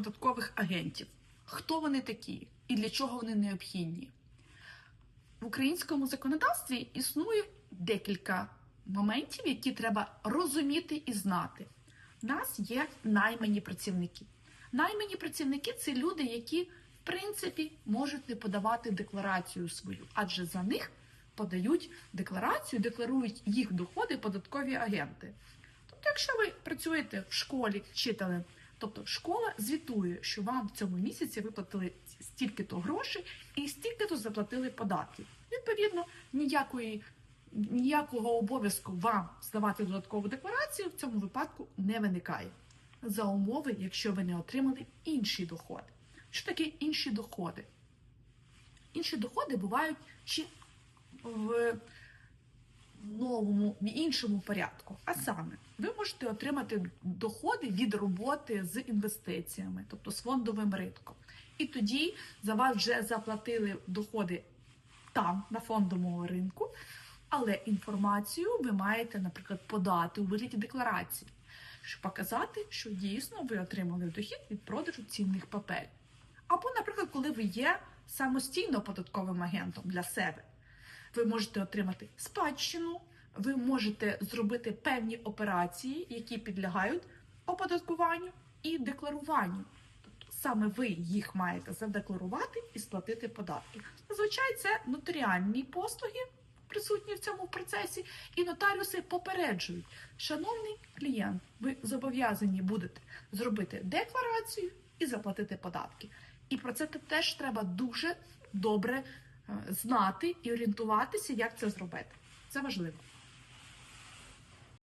податкових агентів. Хто вони такі і для чого вони необхідні? В українському законодавстві існує декілька моментів, які треба розуміти і знати. У нас є наймані працівники. Наймані працівники це люди, які, в принципі, можуть не подавати декларацію свою, адже за них подають декларацію, декларують їх доходи податкові агенти. Тобто, якщо ви працюєте в школі вчителем, тобто школа звітує, що вам в цьому місяці виплатили стільки-то грошей і стільки-то заплатили податків. Відповідно, ніякої, ніякого обов'язку вам здавати додаткову декларацію в цьому випадку не виникає. За умови, якщо ви не отримали інші доходи. Що таке інші доходи? Інші доходи бувають ще в новому, іншому порядку. А саме, ви можете отримати доходи від роботи з інвестиціями, тобто з фондовим ринком. І тоді за вас вже заплатили доходи там, на фондовому ринку, але інформацію ви маєте, наприклад, подати у вигляді декларації, щоб показати, що дійсно ви отримали дохід від продажу цінних паперів. Або, наприклад, коли ви є самостійно податковим агентом для себе, ви можете отримати спадщину, ви можете зробити певні операції, які підлягають оподаткуванню і декларуванню. Тобто саме ви їх маєте задекларувати і сплатити податки. Зазвичай це нотаріальні послуги, присутні в цьому процесі, і нотаріуси попереджують, шановний клієнт, ви зобов'язані будете зробити декларацію і заплатити податки. І про це теж треба дуже добре знати і орієнтуватися, як це зробити. Це важливо.